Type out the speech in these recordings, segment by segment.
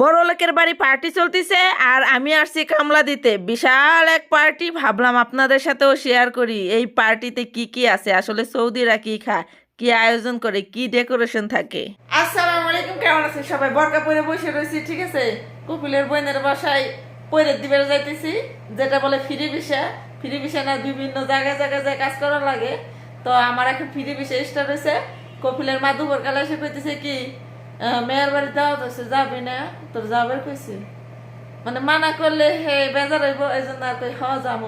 বড় লোকের বাড়ি পার্টি চলতেছে আর আমি আসছি কামলা দিতে। বিশাল এক পার্টি ভাবলাম আপনাদের সাথেও শেয়ার করি। এই পার্টিতে কি কি আছে? আসলে সৌদিরা কি খায়? কি আয়োজন করে? কি ডেকোরেশন থাকে? আসসালামু আলাইকুম, কেমন আছেন সবাই? বরকা পরে বসে রয়েছি, ঠিক আছে? কপিলের বোনের বাসায় পরে দিবে যাইতেছি, যেটা বলে ফ্রি বিষা ফ্রি বিষা না, বিভিন্ন জায়গায় জায়গায় যায় কাজ করা লাগে। তো আমার এখন ফ্রি বিষা স্টার্ট হয়েছে। কপিলের মা দুপুর কালে এসে কইতেছে কি মেয়ের বাড়ি দাওয়াত আছে যাবি না তোর যাবে কইছে মানে মানা করলে হে বেজার হইব এই জন্য আর কই হ যাব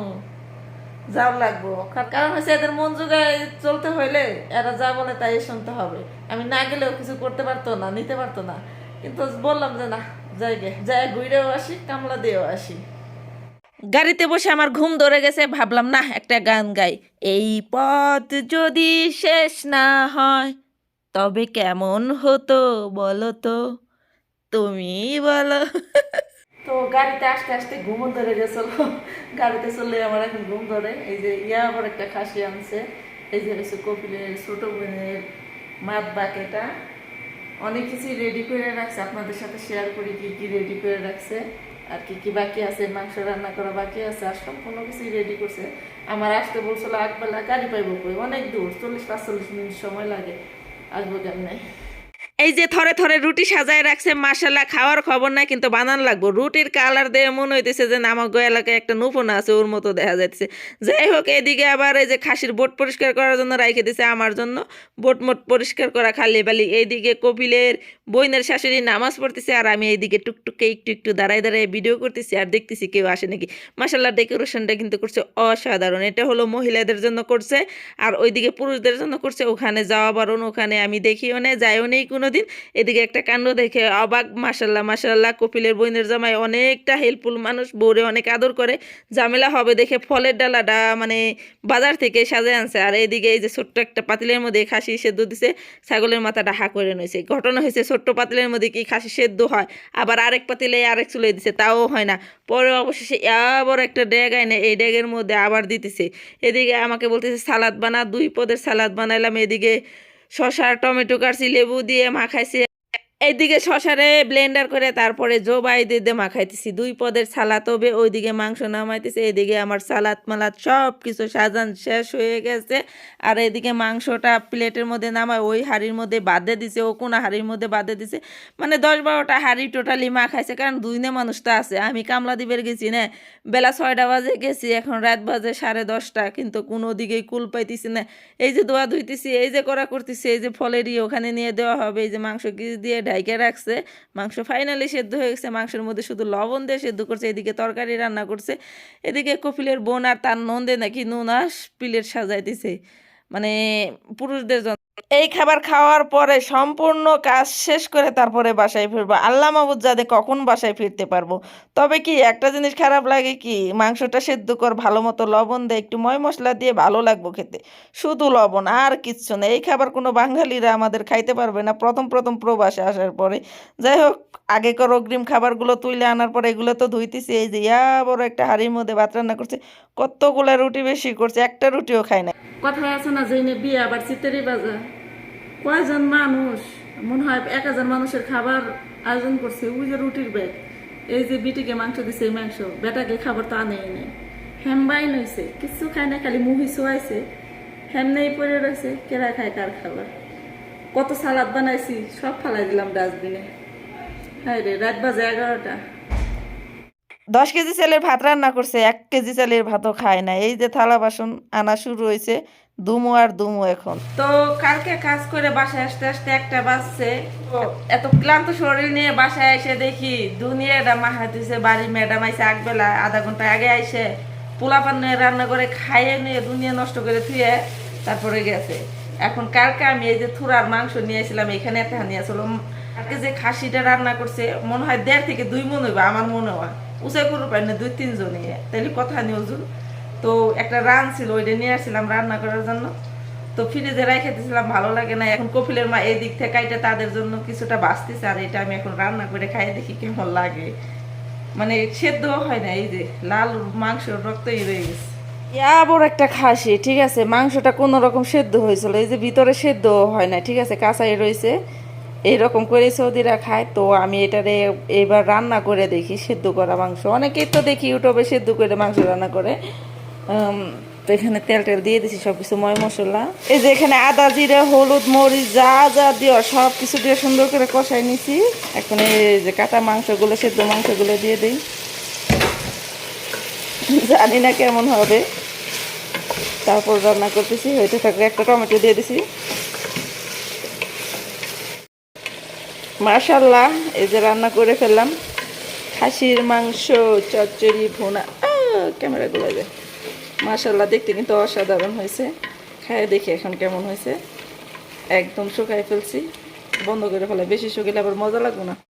যাও লাগবো কার- কারণ হচ্ছে এদের মন যোগায় চলতে হইলে এরা যা বলে তাই শুনতে হবে আমি না গেলেও কিছু করতে পারতো না নিতে পারতো না কিন্তু বললাম যে না যাই গে যাই ঘুরেও আসি কামলা দিয়েও আসি গাড়িতে বসে আমার ঘুম ধরে গেছে ভাবলাম না একটা গান গাই এই পথ যদি শেষ না হয় তবে কেমন হতো বলো তো তুমি বলো। তো গাড়িতে আসতে আসতে ঘুম ধরে গেছিল। গাড়িতে চললে আমার এখন ঘুম ধরে। এই যে ইয়া আবার একটা খাসি আনছে। এই যে হচ্ছে কপিলের ছোট বোনের মাত বাকেটা অনেক কিছুই রেডি করে রাখছে। আপনাদের সাথে শেয়ার করি কি কি রেডি করে রাখছে আর কি কি বাকি আছে, মাংস রান্না করা বাকি আছে আর সম্পূর্ণ কিছুই রেডি করছে। আমার আসতে বলছিল আগবেলা গাড়ি পাইব কই? অনেক দূর, চল্লিশ পাঁচচল্লিশ মিনিট সময় লাগে। আসব কেমনে এই যে থরে থরে রুটি সাজায় রাখছে মাসাল্লাহ খাওয়ার খবর না কিন্তু বানান লাগবো। রুটির কালার দিয়ে মনে হইতেছে যে না, আমার গো এলাকায় একটা নুফোন আছে, ওর মতো দেখা যাচ্ছে যাই হোক, এদিকে আবার এই যে খাসির বোট পরিষ্কার করার জন্য রাইখে দিছে আমার জন্য। বোট মোট পরিষ্কার করা খালি বালি। এইদিকে কপিলের বইনের শাশুড়ি নামাজ পড়তেছে, আর আমি এইদিকে টুকটুকে একটু একটু দাঁড়ায় দাঁড়ায় ভিডিও করতেছি, আর দেখতেছি কেউ আসে নাকি। মাসাল্লাহ ডেকোরেশনটা কিন্তু করছে অসাধারণ। এটা হলো মহিলাদের জন্য করছে, আর ওইদিকে পুরুষদের জন্য করছে। ওখানে যাওয়া বারণ, ওখানে আমি দেখিও না যাইও নেই কোনোদিন এদিকে একটা কাণ্ড দেখে অবাক মাসাল্লাহ মাসাল্লাহ কপিলের বইনের জামাই অনেকটা হেল্পফুল মানুষ, বউরে অনেক আদর করে। ঝামেলা হবে দেখে ফলের ডালাটা মানে বাজার থেকে সাজায় আনছে। আর এইদিকে এই যে ছোট্ট একটা পাতিলের মধ্যে খাসি সেদ্ধ দিছে, ছাগলের মাথাটা হা করে নিয়েছে ঘটনা হয়েছে ছোট্ট পাতিলের মধ্যে কি খাসি সেদ্ধ হয়, আবার আরেক পাতিলে আরেক চুলে দিছে, তাও হয় না। পরে অবশেষে আবার একটা ড্যাগ আইনে এই ড্যাগের মধ্যে আবার দিতেছে। এদিকে আমাকে বলতেছে, সালাদ বানা, দুই পদের সালাদ বানাইলাম। এদিকে শসা টমেটো কাটছি লেবু দিয়ে মাখাইছি। এইদিকে শশারে ব্লেন্ডার করে তারপরে জোবাই দিয়ে মাখাইতেছি। দুই পদের সালাদ হবে, ওইদিকে মাংস নামাইতেছি, এদিকে আমার সালাদ মালাদ সব কিছু সাজান শেষ হয়ে গেছে। আর এদিকে মাংসটা প্লেটের মধ্যে নামায়, ওই হাড়ির মধ্যে বাঁধে দিছে, ও কোনা হাড়ির মধ্যে বাঁধে দিছে। মানে দশ বারোটা হাড়ি টোটালি মাখাইছে, কারণ দুই নে মানুষ তো আছে। আমি কামলা দিবের গেছি, না? বেলা ছয়টা বাজে, গেছি, এখন রাত বাজে সাড়ে দশটা, কিন্তু কোনো দিকেই কুল পাইতেছি না। এই যে দোয়া ধুইতেছি, এই যে করা করতেছি, এই যে ফলেরই ওখানে নিয়ে দেওয়া হবে, এই যে মাংস দিয়ে ঢাইকে রাখছে, মাংস ফাইনালি সেদ্ধ হয়ে গেছে, মাংসের মধ্যে শুধু লবণ দিয়ে সেদ্ধ করছে, এদিকে তরকারি রান্না করছে, এদিকে কপিলের বোন আর তার নন্দে নাকি নুন আর প্লেট সাজাইতেছে মানে পুরুষদের জন্য। এই খাবার খাওয়ার পরে সম্পূর্ণ কাজ শেষ করে তারপরে বাসায় ফিরবো। আল্লাহ মাবুদ যাতে কখন বাসায় ফিরতে পারব? তবে কি একটা জিনিস খারাপ লাগে কি? মাংসটা সেদ্ধ কর, ভালো মতো লবণ দেয় একটু ময় মশলা দিয়ে ভালো লাগবো খেতে। শুধু লবণ, আর কিচ্ছু না। এই খাবার কোনো বাঙালিরা আমাদের খাইতে পারবে না। প্রথম প্রথম প্রবাসে আসার পরে। যাই হোক, আগেকার অগ্রিম খাবারগুলো তুলে আনার পরে এগুলো তো ধুইতেছি। এই যে ইয়া বড় একটা হাড়ির মধ্যে ভাত রান্না করছে, কতগুলা রুটি বেশি করছে, একটা রুটিও খায় না। কথায় আছে না, যে বিয়ে আবার চিতেরি বাজা কয়জন মানুষ? মনে হয় এক হাজার মানুষের খাবার আয়োজন করছে, ওই যে রুটির ব্যাগ। এই যে বিটিকে মাংস দিছে, এই মাংস। বেটাকে খাবার তো আনেই নেই। হ্যামবাই নইছে কিছু খায় না খালি মুহি শোয়াইছে হ্যামনেই পড়ে রয়েছে কেরা খায়, কার খাবার? কত সালাদ বানাইছি, সব ফালাই দিলাম ডাস্টবিনে। হ্যাঁ রে, রাত বাজে এগারোটা। দশ কেজি চালের ভাত রান্না করছে এক কেজি চালের ভাতও খায় না। এই যে থালা বাসন আনা শুরু হয়েছে দুমু আর দুমু এখন। তো কালকে কাজ করে বাসায় আসতে আসতে একটা বাজছে। এত ক্লান্ত শরীর নিয়ে বাসায় এসে দেখি দুনিয়াটা মাহা দিছে বাড়ির ম্যাডাম আইসে আগবেলা আধা ঘণ্টা আগে আইসে পোলাপান নিয়ে রান্না করে খাইয়ে নিয়ে দুনিয়া নষ্ট করে থুয়ে তারপরে গেছে। এখন কালকে আমি এই যে থুরার মাংস নিয়ে এসেছিলাম এখানে একটা নিয়ে আসলাম কালকে যে খাসিটা রান্না করছে মনে হয় দেড় থেকে দুই মন হইবে আমার মনে হয়। উঁচাই করতে পারি না দুই, তিনজনই। তাইলে কথা নিয়ে ওজন তো একটা রান ছিল, ওইটা নিয়ে আসছিলাম রান্না করার জন্য। তো ফ্রিজে রেখে দিয়েছিলাম ভালো লাগে না। এখন কপিলের মা এই দিক থেকে এটা তাদের জন্য কিছুটা বাঁচতেছে আর এটা আমি এখন রান্না করে খাই দেখি কেমন লাগে। মানে সেদ্ধ হয় না, এই যে লাল মাংস রক্তই রয়ে গেছে। বড় একটা খাসি, ঠিক আছে? মাংসটা কোনো রকম সেদ্ধ হয়েছিল, এই যে ভিতরে সেদ্ধ হয় না, ঠিক আছে? কাঁচাই রয়েছে। এইরকম করে সৌদিরা খায়, তো আমি এটারে এবার রান্না করে দেখি, সেদ্ধ করা মাংস। অনেকেই তো দেখি ইউটিউবে সেদ্ধ করে মাংস রান্না করে। তো এখানে তেল টেল দিয়ে দিছি সব কিছু ময় মশলা। এই যে এখানে আদা, জিরে, হলুদ, মরিচ, যা যা দিও সব কিছু দিয়ে সুন্দর করে কষাই নিছি। এখন এই যে কাটা মাংসগুলো, সেদ্ধ মাংসগুলো দিয়ে দিই। জানি না কেমন হবে। তারপর রান্না করতেছি হইতে থাকলে একটা টমেটো দিয়ে দিছি। মাশাল্লাহ এই যে রান্না করে ফেললাম। খাসির মাংস, চচ্চড়ি, ভোনা। ক্যামেরাগুলো যায় মাশাল্লাহ দেখতে কিন্তু অসাধারণ হয়েছে। খায় দেখি এখন কেমন হয়েছে। একদম শুকাই ফেলছি। বন্ধ করে ফেলে, বেশি শুকিলে আবার মজা লাগবে না।